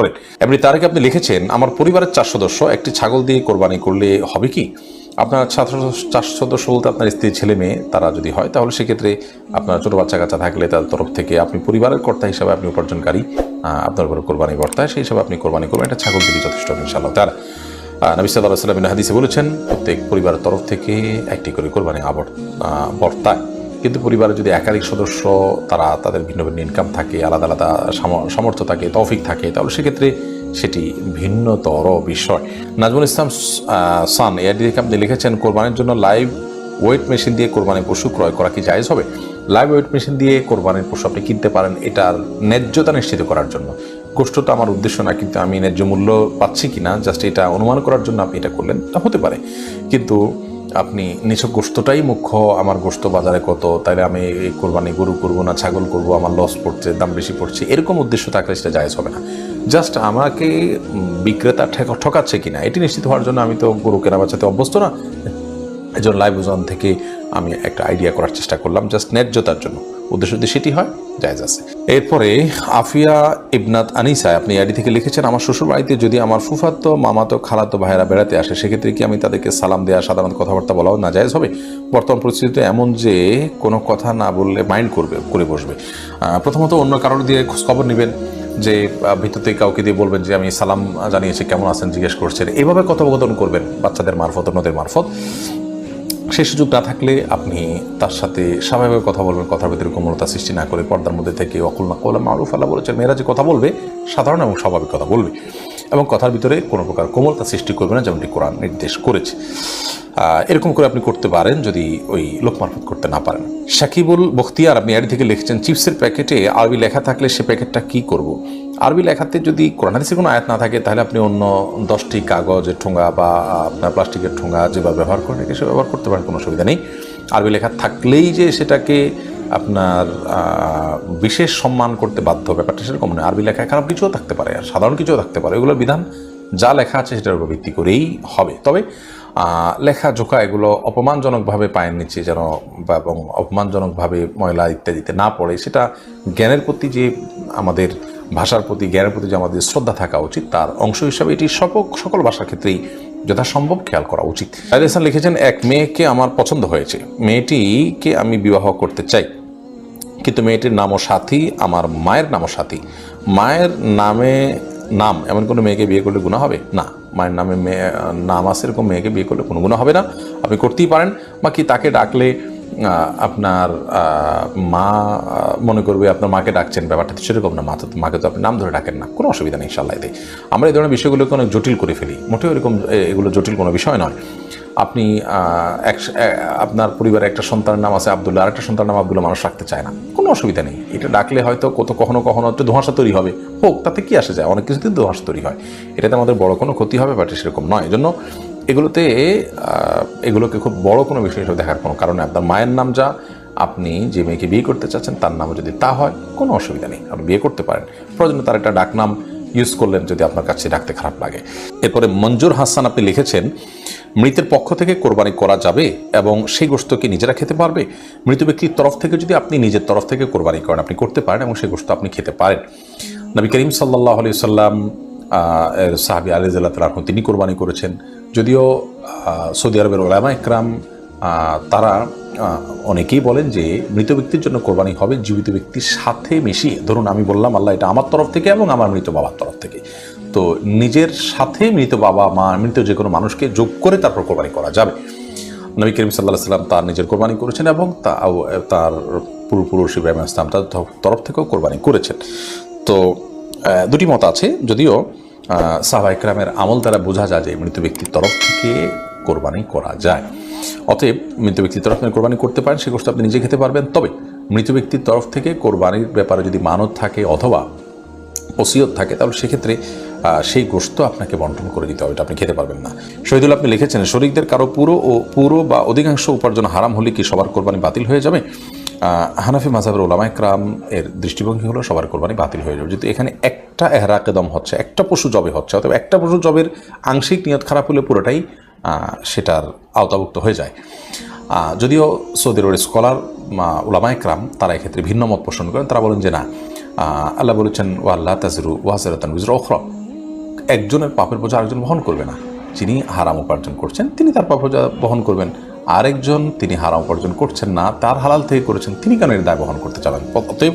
করেন। এমনি তার আগে আপনি লিখেছেন আমার পরিবারের চার সদস্য একটি ছাগল দিয়ে কোরবানি করলে হবে কি? আপনার ছাত্র চার সদস্য বলতে আপনার স্ত্রী ছেলে মেয়ে তারা যদি হয় তাহলে সেক্ষেত্রে আপনার ছোটো বাচ্চা কাচ্চা থাকলে তার তরফ থেকে আপনি পরিবারের কর্তা হিসাবে আপনি উপার্জনকারী আপনার উপরে কোরবানি কর্তা সেই হিসাবে আপনি কোরবানি করবেন। এটা ছাগল দিকে যথেষ্ট ইনশাআল্লাহ। তার নবী সাল্লাহ সাল্লাম হাদিসে বলেছেন প্রত্যেক পরিবারের তরফ থেকে একটি করে কোরবানি আবর আহ, বর্তায়। কিন্তু পরিবারে যদি একাধিক সদস্য, তারা তাদের ভিন্ন ভিন্ন ইনকাম থাকে, আলাদা আলাদা সাম- সামর্থ্য থাকে, তৌফিক থাকে, তাহলে সেক্ষেত্রে সেটি ভিন্নতর বিষয়। নাজমুল ইসলাম সান এআরডি থেকে আপনি লিখেছেন, কোরবানির জন্য লাইভ ওয়েট মেশিন দিয়ে কোরবানির পশু ক্রয় করা কি জায়েজ হবে? লাইভ ওয়েট মেশিন দিয়ে কোরবানির পশু আপনি কিনতে পারেন, এটার ন্যায্যতা নিশ্চিত করার জন্য। গোষ্ঠটা আমার উদ্দেশ্য না, কিন্তু আমি ন্যায্য মূল্য পাচ্ছি কিনা জাস্ট এটা অনুমান করার জন্য আপনি এটা করলেন, তা হতে পারে। কিন্তু আপনি নিছক গোস্তটাই মুখ্য, আমার গোস্ত বাজারে কত, তাইলে আমি এই কোরবানি গরু করব না, ছাগল করব, আমার লস পড়ছে, দাম বেশি পড়ছে, এরকম উদ্দেশ্য থাকলে সেটা জায়জ হবে না। জাস্ট আমাকে বিক্রেতা ঠেক- ঠকাচ্ছে কিনা, এটি নিশ্চিত হওয়ার জন্য আমি তো গরু কেনা বাচ্চাতে অভ্যস্ত না। এই জন্য লাইভ ওজন থেকে আমি একটা আইডিয়া করার চেষ্টা করলাম জাস্ট ন্যায্যতার জন্য। উদ্দেশ্য যদি সেটি হয়, জায়জ আছে। এরপরে আফিয়া ইবনাত আনিসা, আপনি আইডি থেকে লিখেছেন, আমার শ্বশুর বাড়িতে যদি আমার ফুফাতো, মামাতো, খালাতো ভাইয়েরা বেড়াতে আসে, সেক্ষেত্রে কি আমি তাদেরকে সালাম দেওয়া সাধারণ কথাবার্তা বলাও না জায়জ হবে? বর্তমান পরিস্থিতিতে এমন যে কোনো কথা না বললে মাইন্ড করবে, করে বসবে। প্রথমত অন্য কারোর দিয়ে খোঁজখবর নেবেন, যে ভিতরতে কাউকে দিয়ে বলবেন যে, আমি সালাম জানিয়েছি, কেমন আছেন? জিজ্ঞেস করছেন। এভাবে কথোপকথন করবেন, বাচ্চাদের মারফত, অন্যদের মারফত। সেই সুযোগ না থাকলে আপনি তার সাথে স্বাভাবিকভাবে কথা বলবেন, কথার ভিতরে কোমলতা সৃষ্টি না করে পর্দার মধ্যে থেকে অকুল না কোলা মারুফ আল্লাহ বলেছেন, মেয়েরা যে কথা বলবে, সাধারণ এবং স্বাভাবিক কথা বলবে। এবং কথার ভিতরে কোনো প্রকার কোমলতা সৃষ্টি করবে না, যেমনটি কোরআন নির্দেশ করেছে। এরকম করে আপনি করতে পারেন যদি ওই লোক মারফত করতে না পারেন। সাকিবুল বখতিয়ার আপনি আড়ি থেকে লিখেছেন, চিপসের প্যাকেটে আরবি লেখা থাকলে সে প্যাকেটটা কি করব। আরবি লেখাতে যদি কোরআন হাদিসের কোনো আয়াত না থাকে, তাহলে আপনি অন্য দশটি কাগজের ঠোঙা বা আপনার প্লাস্টিকের ঠোঙা যেভাবে ব্যবহার করেন সে ব্যবহার করতে পারেন, কোনো অসুবিধা নেই। আরবি লেখা থাকলেই যে সেটাকে আপনার বিশেষ সম্মান করতে বাধ্য ব্যাপারটা সেরকম নয়। আরবি লেখায় খারাপ কিছুও থাকতে পারে, আর সাধারণ কিছুও থাকতে পারে। এগুলোর বিধান যা লেখা আছে সেটার উপর ভিত্তি করেই হবে। তবে লেখা জোকা এগুলো অপমানজনকভাবে পায়ের নিচে যেন এবং অপমানজনকভাবে ময়লা ইত্যাদিতে না পড়ে, সেটা জ্ঞানের প্রতি যে আমাদের ভাষার প্রতি, জ্ঞানের প্রতি যে আমাদের শ্রদ্ধা থাকা উচিত, তার অংশ হিসাবে এটি সকল সকল ভাষার ক্ষেত্রেই যথাসম্ভব খেয়াল করা উচিত। হাসান লিখেছেন, এক মেয়েকে আমার পছন্দ হয়েছে। মেয়েটিকে আমি বিবাহ করতে চাই, কিন্তু মেয়েটির নামও সাথী, আমার মায়ের নামও সাথী। মায়ের নামে নাম, এমন কোনো মেয়েকে বিয়ে করলে গুণা হবে? না, মায়ের নামে মেয়ে নাম আছে এরকম মেয়েকে বিয়ে করলে কোনো গুণা হবে না। আপনি করতেই পারেন বা কি তাকে ডাকলে আপনার মা মনে করবে আপনার মাকে ডাকছেন ব্যাপারটা তো সেরকম না, মা তো, মাকে তো আপনি নাম ধরে ডাকেন না, কোনো অসুবিধা নেই ইনশাল্লাহ এতে। আমরা এই ধরনের বিষয়গুলোকে অনেক জটিল করে ফেলি, মোটেও এরকম এগুলো জটিল কোনো বিষয় নয়। আপনি এক আপনার পরিবারে একটা সন্তানের নাম আছে আবদুল্লাহ, আরেকটা সন্তানের নাম আবদুল্লাহ মানুষ রাখতে চায় না, কোনো অসুবিধা নেই। এটা ডাকলে হয়তো কত, কখনো কখনো একটু ধোঁয়াশা তৈরি হবে। হোক, তাতে কি আসে যায়? অনেক কিছুতেই ধোঁয়াশা তৈরি হয়। এটাতে আমাদের বড় কোনো ক্ষতি হবে, বাট সেরকম নয়। এজন্য এগুলোতে এগুলোকে খুব বড় কোনো বিষয় হিসেবে দেখার কোনো কারণে আপনার মায়ের নাম যা, আপনি যে মেয়েকে বিয়ে করতে চাচ্ছেন, তার নামও যদি তা হয়, কোনো অসুবিধা নেই। আপনি বিয়ে করতে পারেন। প্রয়োজনে তার একটা ডাকনাম ইউজ করলেন যদি আপনার কাছে ডাকতে খারাপ লাগে। এরপরে মঞ্জুর হাসান আপনি লিখেছেন, মৃতের পক্ষ থেকে কোরবানি করা যাবে এবং সেই গোস্ত কি নিজেরা খেতে পারবে। মৃত ব্যক্তির তরফ থেকে যদি আপনি নিজের তরফ থেকে কোরবানি করেন, আপনি করতে পারেন এবং সেই গোস্ত আপনি খেতে পারেন। নবী করিম সাল্লাহ আলি সাল্লাম সাহাবি আলী তালাহ তিনি কোরবানি করেছেন। যদিও সৌদি আরবের ওলামা একরাম তারা অনেকেই বলেন যে মৃত ব্যক্তির জন্য কোরবানি হবে, জীবিত ব্যক্তির সাথে মিশিয়ে। ধরুন আমি বললাম, আল্লাহ এটা আমার তরফ থেকে এবং আমার মৃত বাবার তরফ থেকে। তো নিজের সাথে মৃত বাবা, মা, মৃত যে কোনো মানুষকে যোগ করে তারপর কোরবানি করা যাবে। নবী করিম সাল্লাহ সাল্লাম তার নিজের কোরবানি করেছেন এবং তা তার পূর্বপুরুষ ইব্রাহিম ইসলাম তার তরফ থেকেও কোরবানি করেছেন। তো দুটি মত আছে, যদিও সাহবা ইকরামের আমল দ্বারা বোঝা যায় যে মৃত ব্যক্তির তরফ থেকে কোরবানি করা যায়। অতএব মৃত ব্যক্তির তরফ থেকে কোরবানি করতে পারেন, সে গোষ্ঠ আপনি নিজে খেতে পারবেন। তবে মৃত ব্যক্তির তরফ থেকে কোরবানির ব্যাপারে যদি মানত থাকে অথবা ওসিয়ত থাকে, তাহলে সেক্ষেত্রে সেই গোস্ত আপনাকে বন্টন করে দিতে হবে, এটা আপনি খেতে পারবেন না। শহীদুল, আপনি লিখেছেন, শরিকদের কারও পুরো ও পুরো বা অধিকাংশ উপার্জন হারাম হলে কি সবার কোরবানি বাতিল হয়ে যাবে? হানাফি মাজাবের ওলামা একরাম এর দৃষ্টিভঙ্গি হলো সবার কোরবানি বাতিল হয়ে যাবে। যেহেতু এখানে একটা এহরাকেদম হচ্ছে, একটা পশু জবে হচ্ছে অথবা একটা পশু জবের আংশিক নিয়ত খারাপ হলে পুরোটাই সেটার আওতাভুক্ত হয়ে যায়। যদিও সৌদি আরবের স্কলার ওলামা একরাম তারা এক্ষেত্রে ভিন্ন মত পোষণ করেন। তারা বলেন যে না আল্লাহ বলেছেন ও আল্লাহ তাজরু ওয়াজারাতান বিজর ওখরা একজনের পাপের বোঝা আরেকজন বহন করবে না। যিনি হারাম উপার্জন করছেন, তিনি তার পাপ বোঝা বহন করবেন। আরেকজন তিনি হারাম উপার্জন করছেন না, তার হালাল থেকে করেছেন, তিনি কেন এর দায় বহন করতে চাবেন অতএব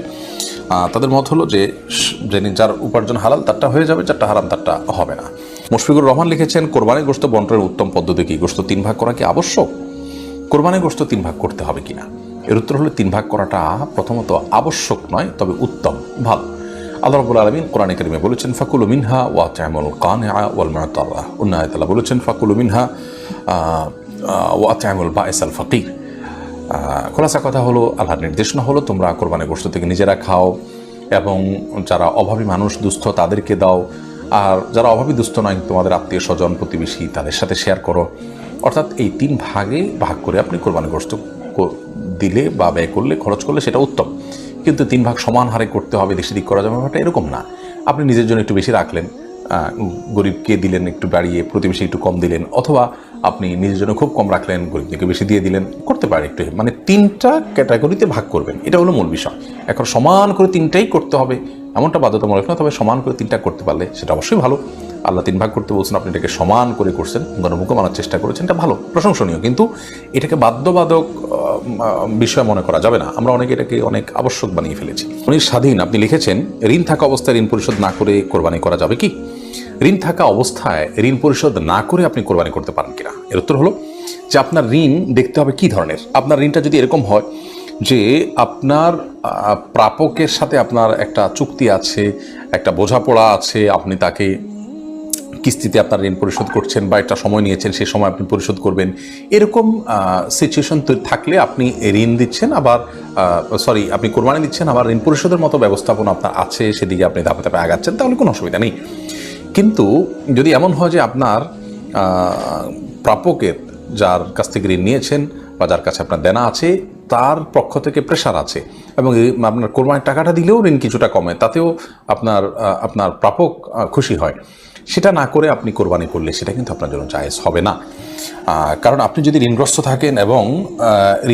তাদের মত হলো যে যিনি যার উপার্জন হালাল তারটা হয়ে যাবে যারটা হারাম তারটা হবে না। মুশফিকুর রহমান লিখেছেন কোরবানি গোস্ত বন্টনের উত্তম পদ্ধতি কি? গোস্ত তিন ভাগ করা কি আবশ্যক? কোরবানি গোস্ত তিন ভাগ করতে হবে কিনা? এর উত্তর হলো তিন ভাগ করাটা প্রথমত আবশ্যক নয় তবে উত্তম ভালো। আল্লাহ আলামিন কোরআনে কারিমে বলেছেন ফাকুলু মিনহা ওয়া তা'মুল কানিআ ওয়াল অন্য আয়াতে বলেছেন ফাকুলু মিনহা ওয়া তা'মুল বাইসাল ফাকির আহ, খোলাসা কথা হলো, আল্লাহর নির্দেশনা হলো তোমরা কোরবানি গোস্ত থেকে নিজেরা খাও এবং যারা অভাবী মানুষ, দুস্থ তাদেরকে দাও। আর যারা অভাবী, দুস্থ নয়, তোমাদের আত্মীয় স্বজন, প্রতিবেশী, তাদের সাথে শেয়ার করো। অর্থাৎ এই তিন ভাগে ভাগ করে আপনি কোরবানি গোস্ত দিলে বা ব্যয় করলে, খরচ করলে সেটা উত্তম। কিন্তু তিন ভাগ সমান হারে করতে হবে দেশে দিক করা যাবে ব্যাপারটা এরকম না। আপনি নিজের জন্য একটু বেশি রাখলেন গরিবকে দিলেন, একটু বাড়িয়ে, প্রতিবেশী একটু কম দিলেন, অথবা আপনি নিজের জন্য খুব কম রাখলেন, গরিবদেরকে বেশি দিয়ে দিলেন, করতে পারে একটু। মানে তিনটা ক্যাটাগরিতে ভাগ করবেন। এটা হলো মূল বিষয়। এখন সমান করে তিনটাই করতে হবে, এমনটা বাধ্যতামূলক না, তবে সমান করে তিনটা করতে পারলে সেটা অবশ্যই ভালো। আল্লাহ তিন ভাগ করতে বলছেন, আপনি এটাকে সমান করে করছেন গণমুখ মানার চেষ্টা করেছেন, এটা ভালো, প্রশংসনীয়। কিন্তু এটাকে বাধ্যবাধক বিষয় মনে করা যাবে না। আমরা অনেকে এটাকে অনেক আবশ্যক বানিয়ে ফেলেছি। উনি স্বাধীন। আপনি লিখেছেন, ঋণ থাকা অবস্থায় ঋণ পরিশোধ না করে কোরবানি করা যাবে কি? ঋণ থাকা অবস্থায় ঋণ পরিশোধ না করে আপনি কোরবানি করতে পারেন কিনা? এর উত্তর হলো যে আপনার ঋণ দেখতে হবে কি ধরনের? আপনার ঋণটা যদি এরকম হয় যে আপনার প্রাপকের সাথে আপনার একটা চুক্তি আছে, একটা বোঝাপড়া আছে, আপনি তাকে কিস্তিতে আপনার ঋণ পরিশোধ করছেন বা একটা সময় নিয়েছেন সেই সময় আপনি পরিশোধ করবেন। এরকম সিচুয়েশন থাকলে আপনি ঋণ দিচ্ছেন, আবার সরি আপনি কোরবানি দিচ্ছেন, আবার ঋণ পরিশোধের মতো ব্যবস্থাপনা আপনার আছে, সেদিকে আপনি ধাপে ধাপে আগাচ্ছেন, তাহলে কোনো অসুবিধা নেই। কিন্তু যদি এমন হয় যে আপনার প্রাপকের যার কাছ থেকে ঋণ নিয়েছেন বা যার কাছে আপনার দেনা আছে, তার পক্ষ থেকে প্রেশার আছে এবং আপনার কোরবানির টাকাটা দিলেও ঋণ কিছুটা কমে, তাতেও আপনার আপনার প্রাপক খুশি হয়। সেটা না করে আপনি কোরবানি করলে সেটা কিন্তু আপনার জন্য জায়েজ হবে না। কারণ আপনি যদি ঋণগ্রস্ত থাকেন এবং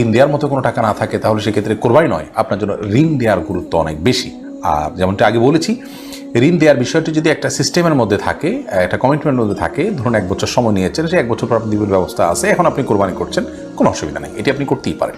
ঋণ দেওয়ার মতো কোনো টাকা না থাকে, তাহলে সেক্ষেত্রে কোরবানি নয়। আপনার জন্য ঋণ দেওয়ার গুরুত্ব অনেক বেশি। আর যেমনটা আগে বলেছি ঋণ দেওয়ার বিষয়টি যদি একটা সিস্টেমের মধ্যে থাকে, একটা কমিটমেন্টের মধ্যে থাকে, ধরুন এক বছর সময় নিয়েছেন সে এক বছর পর আপনি দিবের ব্যবস্থা আছে, এখন আপনি কোরবানি করছেন, কোনো অসুবিধা নেই, এটি আপনি করতেই পারেন।